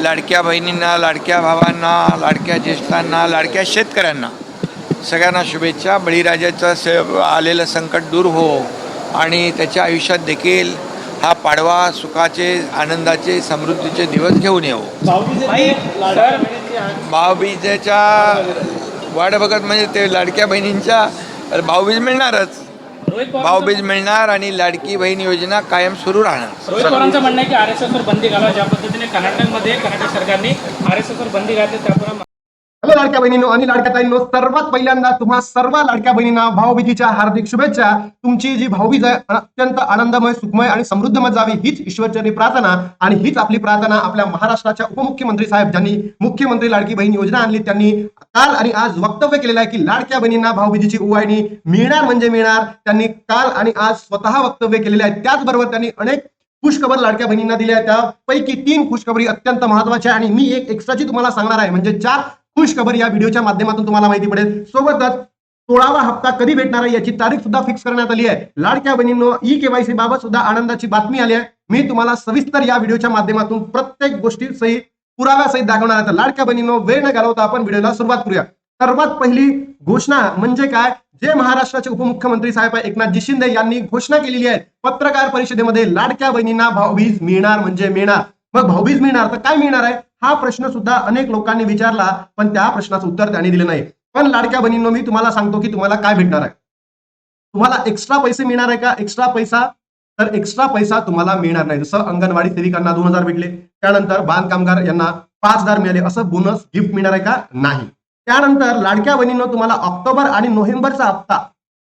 लाडक्या बहिणींना लाडक्या भावांना लाडक्या ज्येष्ठांना लाडक्या शेतकऱ्यांना सगळ्यांना शुभेच्छा. बळीराजाचं स आलेलं संकट दूर हो आणि त्याच्या आयुष्यात देखील हा पाडवा सुखाचे आनंदाचे समृद्धीचे दिवस घेऊन येऊ भाऊबीजेच्या वाट बघत म्हणजे ते लाडक्या बहिणींच्या भाऊबीज मिळणारच. भाऊबीज मिळणार आणि लाडकी बहीण योजना कायम सुरू राहणार. रोहित पवारांचं म्हणणं आहे की आर एस एसवर बंदी घाला. ज्या पद्धतीने कर्नाटकमध्ये कर्नाटक सरकारने आर एस एसवर बंदी घातली त्याप्रमाणे हॅलो लाडक्या बहिणींनो आणि लाडक्या ताईंनो सर्वात पहिल्यांदा तुम्हा सर्व लाडक्या बहिणींना भाऊबीजीच्या हार्दिक शुभेच्छा. तुमची जी भाऊबीज आहे अत्यंत आनंदमय सुखमय आणि समृद्धमय जावी हीच ईश्वरचरणी प्रार्थना आणि हीच आपली प्रार्थना आपल्या महाराष्ट्राच्या उपमुख्यमंत्री साहेब ज्यांनी मुख्यमंत्री लाडकी बहीण योजना आणली त्यांनी काल आणि आज वक्तव्य केलेलं आहे की लाडक्या बहिणींना भाऊबीजीची ओवाळणी मिळणार म्हणजे मिळणार त्यांनी काल आणि आज स्वतः वक्तव्य केलेले आहे. त्याचबरोबर त्यांनी अनेक खुशखबर लाडक्या बहिणींना दिल्या त्यापैकी तीन खुशखबरी अत्यंत महत्त्वाच्या आहे आणि मी एक एक्स्ट्राची तुम्हाला सांगणार आहे. म्हणजे चार खुशखबर या व्हिडिओच्या माध्यमातून तुम्हाला माहिती पडेल. सोबतच सोळावा हप्ता कधी भेटणार आहे याची तारीख सुद्धा फिक्स करण्यात आली आहे. लाडक्या बहिणींनो ई केवायसी बाबत सुद्धा आनंदाची बातमी आली आहे. मी तुम्हाला सविस्तर या व्हिडिओच्या माध्यमातून प्रत्येक गोष्टी सहित पुराव्यासहित दाखवणार आहे. तर लाडक्या बहिणींनो वेळ न घालवता आपण व्हिडिओला सुरुवात करूया. सर्वात पहिली घोषणा म्हणजे काय? जे महाराष्ट्राचे उपमुख्यमंत्री साहेब आहे एकनाथजी शिंदे यांनी घोषणा केलेली आहे. पत्रकार परिषदेमध्ये लाडक्या बहिणींना भाऊबीज मिळणार म्हणजे मिळणार. मग भाऊबीज मिळणार तर काय मिळणार आहे? हा प्रश्न सुद्धा अनेक लोकांनी विचारला पण त्या प्रश्नाचं उत्तर त्यांनी दिलं नाही. पण लाडक्या बहिणींनो मी तुम्हाला सांगतो की तुम्हाला काय भेटणार आहे? तुम्हाला एक्स्ट्रा पैसे मिळणार आहे का? एक्स्ट्रा पैसा? तर एक्स्ट्रा पैसा तुम्हाला मिळणार नाही. जसं अंगणवाडी सेविकांना दोन हजार भेटले त्यानंतर बांधकामगार यांना पाच हजार मिळाले. असं बोनस गिफ्ट मिळणार आहे का? नाही. त्यानंतर लाडक्या बहिणींनो तुम्हाला ऑक्टोबर आणि नोव्हेंबरचा हप्ता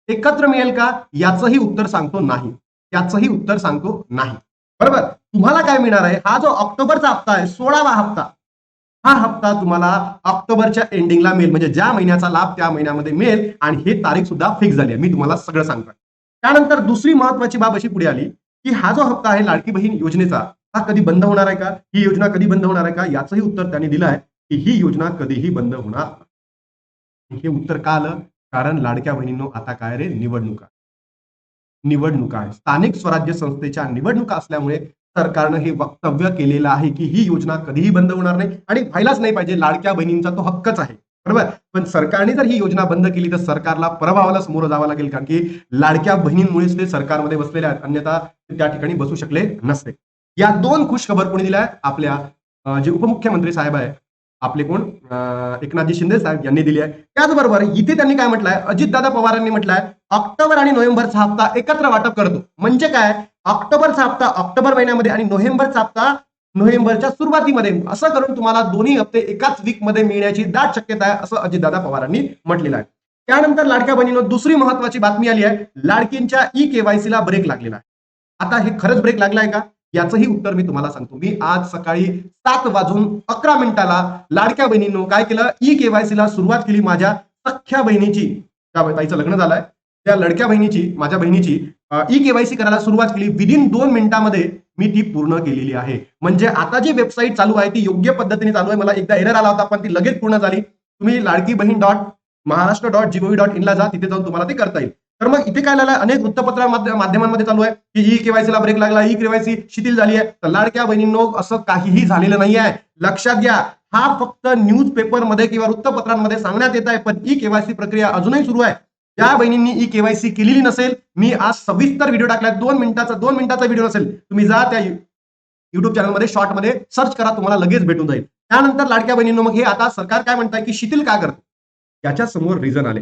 एकत्र मिळेल का? याचंही उत्तर सांगतो नाही. याचंही उत्तर सांगतो नाही. बरोबर? तुम्हाला काय मिळणार आहे? हा जो ऑक्टोबरचा हप्ता आहे सोळावा हप्ता. हा हप्ता तुम्हाला ऑक्टोबरच्या एंडिंगला मिळेल. म्हणजे ज्या महिन्याचा लाभ त्या महिन्यामध्ये मिळेल आणि हे तारीख सुद्धा फिक्स झाली आहे. मी तुम्हाला सगळं सांगतोय. त्यानंतर दुसरी महत्वाची बाब अशी पुढे आली की हा जो हप्ता आहे लाडकी बहीण योजनेचा हा कधी बंद होणार आहे का? ही योजना कधी बंद होणार आहे का? याचंही उत्तर त्यांनी दिलं आहे की ही योजना कधीही बंद होणार हे उत्तर का आलं? कारण लाडक्या बहिणींनो आता काय रे? निवडणुका निवडणुका आहे स्थानिक स्वराज्य संस्थेच्या निवडणुका असल्यामुळे सरकारनं हे वक्तव्य केलेलं आहे की ही योजना कधीही बंद होणार नाही आणि व्हायलाच नाही पाहिजे. लाडक्या बहिणींचा तो हक्कच आहे. बरोबर? पण सरकारने जर ही योजना बंद केली तर सरकारला प्रभावाला समोर जावं लागेल. कारण की लाडक्या बहिणींमुळेच ते सरकारमध्ये बसलेले आहेत. अन्यथा त्या ठिकाणी बसू शकले नसते. या दोन खुश खबर कोणी दिल्या? आपल्या जे उपमुख्यमंत्री साहेब आहे आपले कोण? एकनाथजी शिंदे साहेब यांनी दिली आहे. त्याचबरोबर इथे त्यांनी काय म्हटलंय? अजितदादा पवारांनी म्हटलंय ऑक्टोबर आणि नोव्हेंबरचा हप्ता एकत्र वाटप करतो. म्हणजे काय? ऑक्टोबरचा हप्ता ऑक्टोबर महिन्यामध्ये आणि नोव्हेंबरचा हप्ता नोव्हेंबरच्या सुरुवातीमध्ये. असं करून तुम्हाला दोन्ही हप्ते एकाच वीकमध्ये मिळण्याची दाट शक्यता आहे असं अजितदादा पवारांनी म्हटलेलं आहे. त्यानंतर लाडक्या बहिणीनं दुसरी महत्वाची बातमी आली आहे. लाडकींच्या ई केवायसीला ब्रेक लागलेला आहे. आता हे खरंच ब्रेक लागलाय का? याचंही उत्तर मी तुम्हाला सांगतो. मी आज सकाळी सात वाजून अकरा मिनिटाला लाडक्या बहिणीनं काय केलं? ई केवायसीला सुरुवात केली माझ्या सख्या बहिणीची. त्या ताईचं लग्न झालंय. त्या लडक्या बहिणीची माझ्या बहिणीची ई केवायसी करायला सुरुवात केली. विदिन दोन मिनिटांमध्ये मी ती पूर्ण केलेली आहे. म्हणजे आता जी वेबसाईट चालू आहे ती योग्य पद्धतीने चालू आहे. मला एकदा एरर आला होता पण ती लगेच पूर्ण झाली. तुम्ही Ladki Bahin dot Maharashtra dot G O V dot इनला जा. तिथे जाऊन तुम्हाला ते करता येईल. तर मग इथे काय झालं अनेक वृत्तपत्र माध्यमांमध्ये चालू आहे की ई केवायसीला ब्रेक लागला ई केवायसी शिथिल झाली आहे. तर लाडक्या बहिणींनो असं काहीही झालेलं नाही आहे. लक्षात घ्या हा फक्त न्यूज पेपरमध्ये किंवा वृत्तपत्रांमध्ये सांगण्यात येत आहे पण ई केवायसी प्रक्रिया अजूनही सुरू आहे. ज्या बहिणींनी ई केवायसी केलेली नसेल मी आज सविस्तर व्हिडिओ टाकलाय दोन मिनिटाचा दोन मिनिटाचा व्हिडिओ नसेल तुम्ही जा त्या युट्यूब चॅनलमध्ये शॉर्टमध्ये सर्च करा तुम्हाला लगेच भेटून जाईल. त्यानंतर लाडक्या बहिणींनो मग हे आता सरकार काय म्हणताय की शिथिल का करतो याच्या समोर रिझन आले.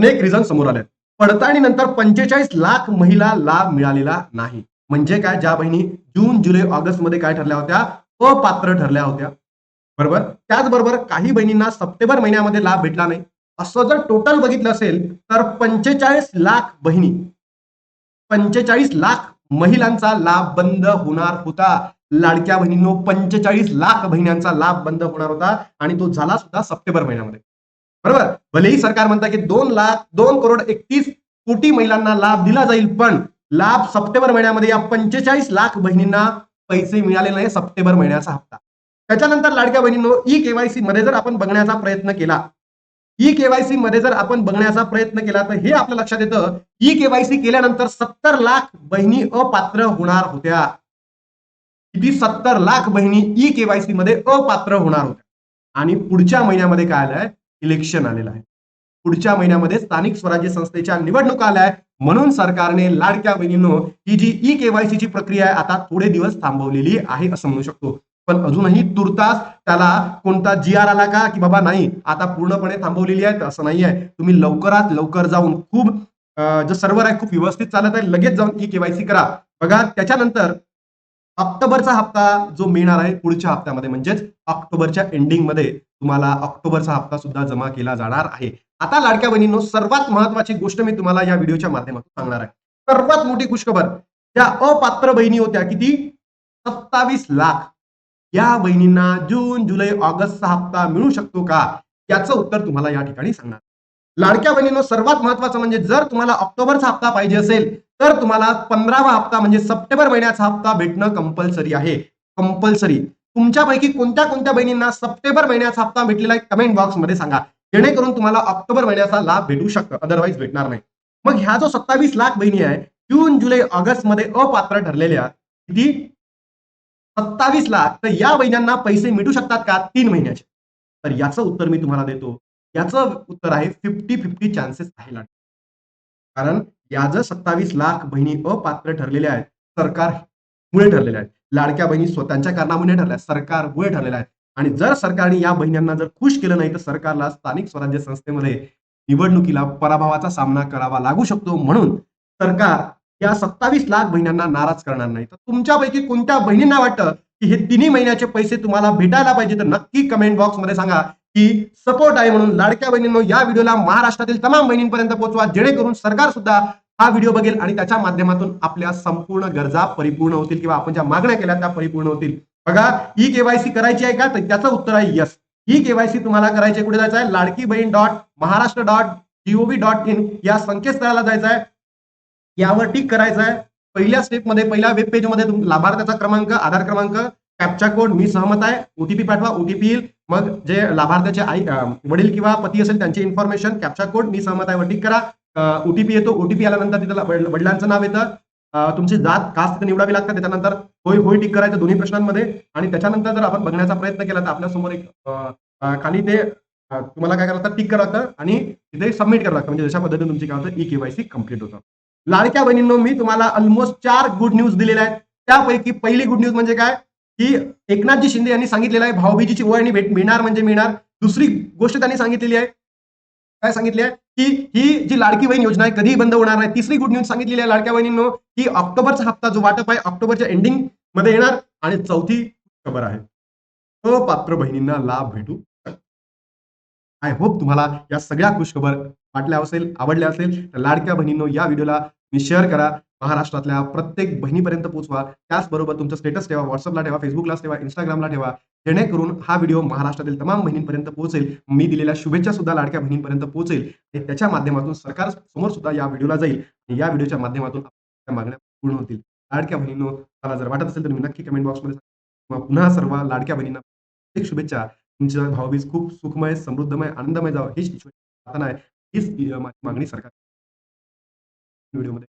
अनेक रिझन समोर आले पडताळणीनंतर पंचेचाळीस लाख महिला लाभ मिळालेला नाही. म्हणजे काय? ज्या बहिणी जून जुलै ऑगस्टमध्ये काय ठरल्या होत्या? अपात्र ठरल्या होत्या. बरोबर? त्याचबरोबर काही बहिणींना सप्टेंबर महिन्यामध्ये लाभ भेटला नाही. असं जर टोटल बघितलं असेल तर पंचेचाळीस लाख बहिणी पंचेचाळीस लाख महिलांचा लाभ बंद होणार होता. लाडक्या बहिणींनो पंचेचाळीस लाख बहिण्यांचा लाभ बंद होणार होता. आणि तो झाला सुद्धा सप्टेंबर महिन्यामध्ये. बरोबर? भलेही सरकार म्हणतात की दोन लाख दोन करोड एकतीस कोटी महिलांना लाभ दिला जाईल पण लाभ सप्टेंबर महिन्यामध्ये या पंचेचाळीस लाख बहिणींना पैसे मिळाले नाही सप्टेंबर महिन्याचा हप्ता. त्याच्यानंतर लाडक्या बहिणींनो ई केवायसी मध्ये जर आपण बघण्याचा प्रयत्न केला ई केवायसी मध्ये जर आपण बघण्याचा प्रयत्न केला तर हे आपल्या लक्षात येतं ई केवायसी केल्यानंतर सत्तर लाख बहिणी अपात्र होणार होत्या. किती? सत्तर लाख बहिणी ई केवायसी मध्ये अपात्र होणार होत्या. आणि पुढच्या महिन्यामध्ये काय आलंय? इलेक्शन आलेलं आहे. पुढच्या महिन्यामध्ये स्थानिक स्वराज्य संस्थेच्या निवडणुका आल्या आहे म्हणून सरकारने लाडक्या बहिणींनो ही जी ई केवायसीची प्रक्रिया आहे आता थोडे दिवस थांबवलेली आहे असं म्हणू शकतो. पण अजूनही तुर्तास त्याला कोणता जी आर आला का की बाबा नाही आता पूर्णपणे थांबवलेली आहे असं नाही आहे तुम्ही लवकरात लवकर जाऊन खूप जो सर्व्हर आहे खूप व्यवस्थित चालत आहे लगेच जाऊन ई केवायसी करा. बघा त्याच्यानंतर ऑक्टोबरचा हप्ता जो मिळणार आहे पुढच्या हप्त्यामध्ये म्हणजेच ऑक्टोबरच्या एंडिंगमध्ये तुम्हाला ऑक्टोबरचा हप्ता सुद्धा जमा केला जाणार आहे. आता लाडक्या बहिणींनो सर्वात महत्वाची गोष्ट मी तुम्हाला या व्हिडिओच्या माध्यमातून सांगणार आहे. सर्वात मोठी खुशखबर त्या अपात्र बहिणी होत्या किती? सत्तावीस लाख. या बहिणींना जून जुलै ऑगस्टचा हप्ता मिळू शकतो का? याचं उत्तर तुम्हाला या ठिकाणी सांगणार लाडक्या बहिणीनं सर्वात महत्वाचं म्हणजे जर तुम्हाला ऑक्टोबरचा हप्ता पाहिजे असेल तर तुम्हाला पंधरावा हप्ता म्हणजे सप्टेंबर महिन्याचा हप्ता भेटणं कंपल्सरी आहे. कंपल्सरी तुमच्यापैकी कोणत्या कोणत्या बहिणींना सप्टेंबर महिन्याचा हप्ता भेटलेला आहे कमेंट बॉक्समध्ये सांगा. जेणेकरून तुम्हाला ऑक्टोबर महिन्याचा लाभ भेटू शकतो अदरवाईज भेटणार नाही. मग ह्या जो सत्तावीस लाख बहिणी आहे जून जुलै ऑगस्टमध्ये अपात्र ठरलेल्या किती? सत्तावीस लाख. तर या बहिण्यांना पैसे मिळू शकतात का? तीन महिन्याचे. तर याचं उत्तर मी तुम्हाला देतो. याचं उत्तर आहे फिफ्टी फिफ्टी चान्सेस आहे कारण या जर सत्तावीस लाख बहिणी अपात्र ठरलेल्या आहेत सरकारमुळे ठरलेल्या आहेत. लाडक्या बहिणी स्वतःच्या कारणामुळे ठरल्या सरकारमुळे ठरलेल्या आहेत. आणि जर सरकारने या बहिण्यांना जर खुश केलं नाही तर सरकारला स्थानिक स्वराज्य संस्थेमध्ये निवडणुकीला पराभवाचा सामना करावा लागू शकतो. म्हणून सरकार या सत्तावीस लाख बहिण्यांना नाराज करणार नाही. तर तुमच्यापैकी कोणत्या बहिणींना वाटतं की हे तिन्ही महिन्याचे पैसे तुम्हाला भेटायला पाहिजे? तर नक्की कमेंट बॉक्समध्ये सांगा. की सपोर्ट आहे म्हणून लाडक्या बहिणींनो या व्हिडिओला महाराष्ट्रातील तमाम बहिणींपर्यंत पोहोचवा जेणेकरून सरकार सुद्धा हा व्हिडिओ बघेल आणि त्याच्या माध्यमातून आपल्या संपूर्ण गरजा परिपूर्ण होतील किंवा आपण ज्या मागण्या केल्या त्या परिपूर्ण होतील. बघा ई केवायसी करायची आहे का? तर त्याचं उत्तर आहे यस ई केवायसी तुम्हाला करायची आहे कुठे जायचं आहे? Ladki Bahin dot Maharashtra dot G O V dot in या संकेतस्थळाला जायचं आहे. यावर टिक करायचं आहे. पहिल्या स्टेपमध्ये पहिल्या वेब पेजमध्ये तुम- लाभार्थ्याचा क्रमांक आधार क्रमांक कॅप्चा कोड मी सहमत आहे. ओटीपी पाठवा ओटीपी येईल. मग जे लाभार्थ्याचे आई वडील किंवा पती असेल त्यांची इन्फॉर्मेशन कॅप्चा कोड मी सहमत आहे वर टिक करा ओटीपी येतो. ओटीपी आल्यानंतर तिथं वडिलांचं नाव येतं. तुमची जात कास्ट तिथे निवडावी लागते. त्याच्यानंतर होय होय टिक करायचं दोन्ही प्रश्नांमध्ये. आणि त्याच्यानंतर जर आपण बघण्याचा प्रयत्न केला तर आपल्यासमोर एक खाली ते तुम्हाला काय करावं लागतं? टिक करावं लागतं. आणि तिथे सबमिट करावं लागतं. म्हणजे जशा पद्धतीने तुमची काय होतं? ई केवायसी कंप्लीट होतं. लाडक्या बहिणींनो मी तुम्हाला ऑलमोस्ट चार गुड न्यूज दिलेल्या आहेत. त्यापैकी पहिली गुड न्यूज म्हणजे काय? की एकनाथजी शिंदे यांनी सांगितलेलं आहे भाऊबीजीची ओळणी भेट मिळणार म्हणजे मिळणार. दुसरी गोष्ट त्यांनी सांगितलेली आहे काय सांगितली आहे? की ही जी लाडकी बहीण योजना आहे कधीही बंद होणार नाही. तिसरी गुड न्यूज सांगितलेली आहे लाडक्या बहिणींनो की ऑक्टोबरचा हप्ता जो वाटप आहे ऑक्टोबरच्या एंडिंगमध्ये येणार आणि चौथी खबर आहे. अपात्र बहिणींना लाभ भेटू आय होप तुम्हाला या सगळ्या खुशखबर वाटल्या असेल आवडल्या असेल तर लाडक्या बहिणींनो या व्हिडिओला मी शेअर करा. महाराष्ट्रातल्या प्रत्येक बहिणीपर्यंत पोहोचवा त्याचबरोबर तुमचं स्टेटस ठेवा व्हॉट्सअपला ठेवा फेसबुकला ठेवा इंस्टाग्रामला ठेवा. जेणेकरून हा व्हिडिओ महाराष्ट्रातील तमाम बहिणींपर्यंत पोहोचेल. मी दिलेल्या शुभेच्छा सुद्धा लाडक्या बहिणींपर्यंत पोहोचेल. आणि त्याच्या माध्यमातून सरकार समोर सुद्धा या व्हिडिओला जाईल. आणि या व्हिडिओच्या माध्यमातून आपल्या मागण्या पूर्ण होतील. लाडक्या बहिणींनो मला जर वाटत असेल तर मी नक्की कमेंट बॉक्समध्ये सांगा. किंवा पुन्हा सर्व लाडक्या बहिणींना एक शुभेच्छा. तुमच्या भावबीज खूप सुखमय समृद्धमय आनंदमय जावं. हीच आहे. हीच माझी मागणी सरकार. व्हिडिओमध्ये